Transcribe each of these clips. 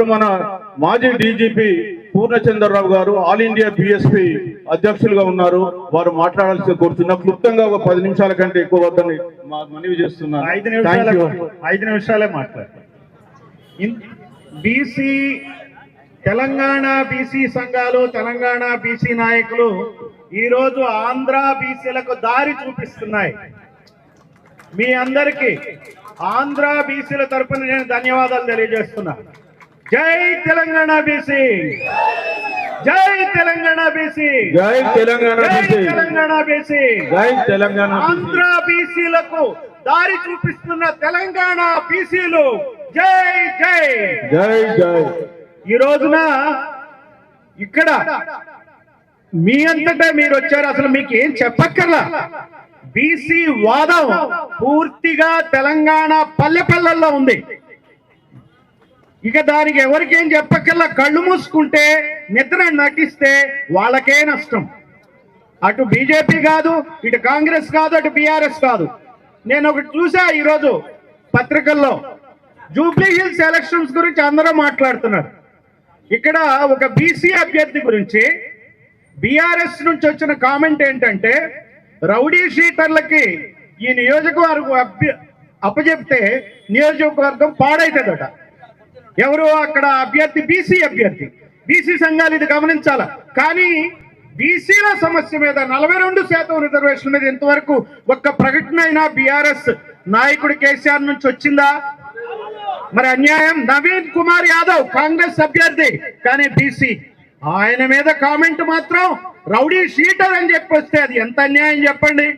ఇప్పుడు మన మాజీ డీజీపీ పూర్ణచంద్రరావు గారు ఆల్ ఇండియా బిఎస్పీ అధ్యక్షులుగా ఉన్నారు. వారు మాట్లాడాల్సి కోరుతున్నా క్లుప్తంగా ఒక పది నిమిషాల కంటే ఎక్కువ వద్దని మనవి చేస్తున్నాను. ఐదు నిమిషాలే ఐదు నిమిషాలే మాట్లాడతాను. బీసీ తెలంగాణ బీసీ సంఘాలు తెలంగాణ బీసీ నాయకులు ఈ రోజు ఆంధ్ర బీసీలకు దారి చూపిస్తున్నాయి. మీ అందరికీ ఆంధ్ర బీసీల తరపున నేను ధన్యవాదాలు తెలియజేస్తున్నా. జై తెలంగాణ బీసీ. జై తెలంగాణ బీసీ. జై తెలంగాణ జై బీసీ. తెలంగాణ బీసీ. జై తెలంగాణ. ఆంధ్ర బీసీలకు దారి చూపిస్తున్న తెలంగాణ బీసీలు జై జై. జై జై. ఈ రోజున ఇక్కడ మీ అంతటా మీరు వచ్చారు. అసలు మీకు ఏం చెప్పక్కర్లా? బీసీ వాదం పూర్తిగా తెలంగాణ పల్లె పల్లెల్లో ఉంది. ఇక దానికి ఎవరికేం చెప్పకల్లా కళ్ళు మూసుకుంటే నిద్ర నటిస్తే వాళ్ళకే నష్టం. అటు బీజేపీ కాదు ఇటు కాంగ్రెస్ కాదు అటు బీఆర్ఎస్ కాదు. నేను ఒకటి చూసా ఈరోజు పత్రికల్లో. జూబ్లీ హిల్స్ ఎలక్షన్స్ గురించి అందరూ మాట్లాడుతున్నారు. ఇక్కడ ఒక బీసీ అభ్యర్థి గురించి బీఆర్ఎస్ నుంచి వచ్చిన కామెంట్ ఏంటంటే రౌడీ షీటర్లకి ఈ నియోజకవర్గం అభ్య అప్పచెప్తే నియోజకవర్గం పాడైతుందట. ఎవరు అక్కడ అభ్యర్థి బీసీ అభ్యర్థి. బీసీ సంఘాలు ఇది గమనించాల? కానీ బీసీల సమస్య మీద నలభై రెండు శాతం రిజర్వేషన్ మీద ఇంతవరకు ఒక్క ప్రకటన అయినా బీఆర్ఎస్ నాయకుడు కేసీఆర్ నుంచి వచ్చిందా? మరి అన్యాయం. నవీన్ కుమార్ యాదవ్ కాంగ్రెస్ అభ్యర్థి కానీ బీసీ. ఆయన మీద కామెంట్ మాత్రం రౌడీ షీటర్ అని చెప్పి వస్తే అది ఎంత అన్యాయం చెప్పండి.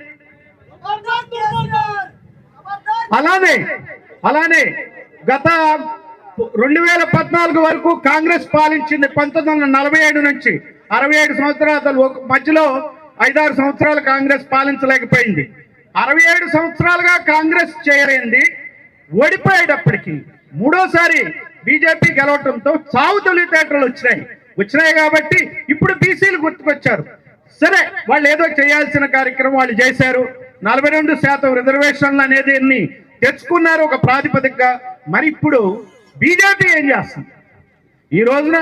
అలానే అలానే గత రెండు వేల పద్నాలుగు వరకు కాంగ్రెస్ పాలించింది పంతొమ్మిది వందల నలభై ఏడు నుంచి అరవై ఏడు సంవత్సరాలు ఒక మధ్యలో ఐదారు సంవత్సరాలు కాంగ్రెస్ పాలించలేకపోయింది. అరవై ఏడు సంవత్సరాలుగా కాంగ్రెస్ చేయలేంది ఓడిపోయేటప్పటికి మూడోసారి బీజేపీ గెలవటంతో చావు తెలివితేటలు వచ్చినాయి. వచ్చినాయి కాబట్టి ఇప్పుడు బీసీలు గుర్తుకొచ్చారు. సరే వాళ్ళు ఏదో చేయాల్సిన కార్యక్రమం వాళ్ళు చేశారు. నలభై రెండు శాతం రిజర్వేషన్లు అనేది తెచ్చుకున్నారు ఒక ప్రాతిపదికగా. మరి ఇప్పుడు బీజేపీ ఏం చేస్తుంది? ఈ రోజున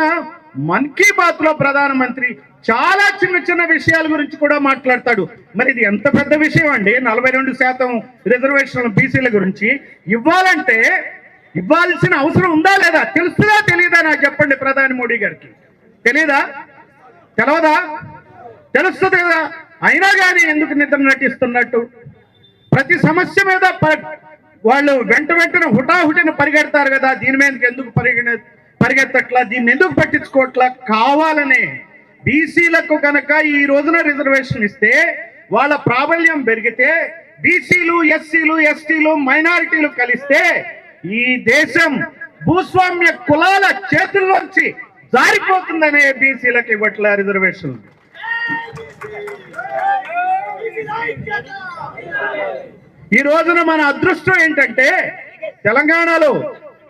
మన్ కీ బాత్లో ప్రధానమంత్రి చాలా చిన్న చిన్న విషయాల గురించి కూడా మాట్లాడతాడు. మరి ఇది ఎంత పెద్ద విషయం అండి? నలభై రెండు శాతం రిజర్వేషన్ బీసీల గురించి. ఇవ్వాలంటే ఇవ్వాల్సిన అవసరం ఉందా లేదా? తెలుస్తుందా తెలియదా నాకు చెప్పండి ప్రధాని మోడీ గారికి? తెలీదా? తెలవదా? తెలుస్తుంది కదా. అయినా కానీ ఎందుకు నిద్ర నటిస్తున్నట్టు? ప్రతి సమస్య మీద వాళ్ళు వెంట వెంటనే హుటాహుటిన పరిగెడతారు కదా దీని మీదకి ఎందుకు పరిగె పరిగెత్తట్లా దీన్ని ఎందుకు పట్టించుకోవట్లా కావాలనే బీసీలకు కనుక ఈ రోజున రిజర్వేషన్ ఇస్తే వాళ్ళ ప్రాబల్యం పెరిగితే బీసీలు ఎస్సీలు ఎస్టీలు మైనారిటీలు కలిస్తే ఈ దేశం భూస్వామ్య కులాల చేతుల్లోంచి జారిపోతుందనే బీసీలకు ఇవ్వట్ల రిజర్వేషన్. ఈ రోజున మన అదృష్టం ఏంటంటే తెలంగాణలో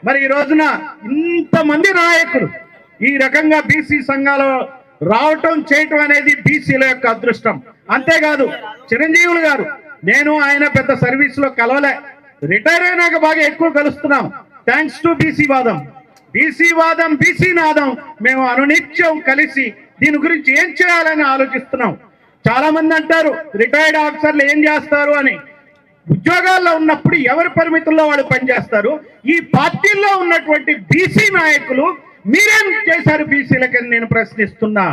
మరి ఈ రోజున ఇంతమంది నాయకులు ఈ రకంగా బీసీ సంఘాలు రావటం చేయటం అనేది బీసీల యొక్క అదృష్టం. అంతేకాదు చిరంజీవులు గారు నేను ఆయన పెద్ద సర్వీస్లో కలవలే. రిటైర్ అయినాక బాగా ఎక్కువ కలుస్తున్నాం. థ్యాంక్స్ టు బీసీ వాదం. బీసీ వాదం బీసీ నాదం మేము అనునిత్యం కలిసి దీని గురించి ఏం చేయాలని ఆలోచిస్తున్నాం. చాలా మంది అంటారు రిటైర్డ్ ఆఫీసర్లు ఏం చేస్తారు అని. ఉద్యోగాల్లో ఉన్నప్పుడు ఎవరి పరిమితుల్లో వాళ్ళు పనిచేస్తారు? ఈ పార్టీల్లో ఉన్నటువంటి బీసీ నాయకులు మీరేం చేశారు బీసీలకని నేను ప్రశ్నిస్తున్నా.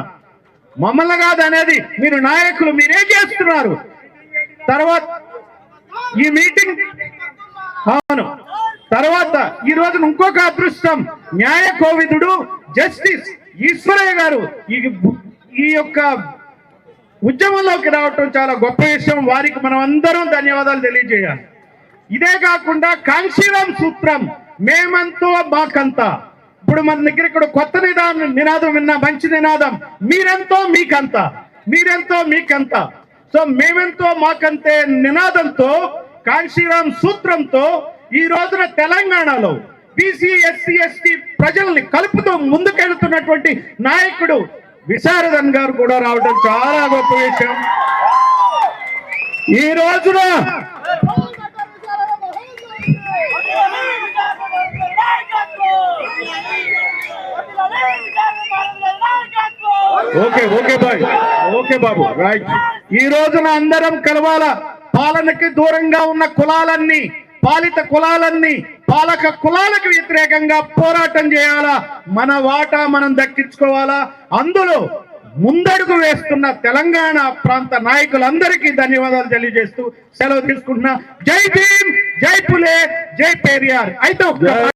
మమ్మల్ని కాదు అనేది మీరు నాయకులు మీరేం చేస్తున్నారు. తర్వాత ఈ మీటింగ్ అవును. తర్వాత ఈ రోజున ఇంకొక అదృష్టం న్యాయ కోవిదుడు జస్టిస్ ఈశ్వరయ్య గారు ఈ ఈ యొక్క ఉద్యమంలోకి రావటం చాలా గొప్ప విషయం. వారికి మనం అందరం ధన్యవాదాలు తెలియజేయాలి. ఇదే కాకుండా కాంశీరాం సూత్రం మేమంతో మాకంతా. ఇప్పుడు మన దగ్గర ఇక్కడ కొత్త నిదానం నినాదం విన్నా మంచి నినాదం. మీరెంతో మీకంత. మీరెంతో మీకంత. సో మేమెంతో మాకంతే నినాదంతో కాంశీరాం సూత్రంతో ఈ రోజున తెలంగాణలో బీసీ ఎస్సీ ఎస్టీ ప్రజల్ని కలుపుతూ ముందుకెళ్తున్నటువంటి నాయకుడు విశారదన్ గారు కూడా రావడం చాలా గొప్ప విషయం. ఈ రోజున ఓకే ఓకే బాయ్ ఓకే బాబు రైట్. ఈ రోజున అందరం కలవాల? పాలనకి దూరంగా ఉన్న కులాలన్నీ పాలిత కులాలన్నీ పాలక కులాలకు వ్యతిరేకంగా పోరాటం చేయాలా? మన వాటా మనం దక్కించుకోవాలా? అందులో ముందడుగు వేస్తున్న తెలంగాణ ప్రాంత నాయకులందరికీ ధన్యవాదాలు తెలియజేస్తూ సెలవు తీసుకుంటున్నా. జై భీమ్ జై పులే జై పేరియార్. అయితే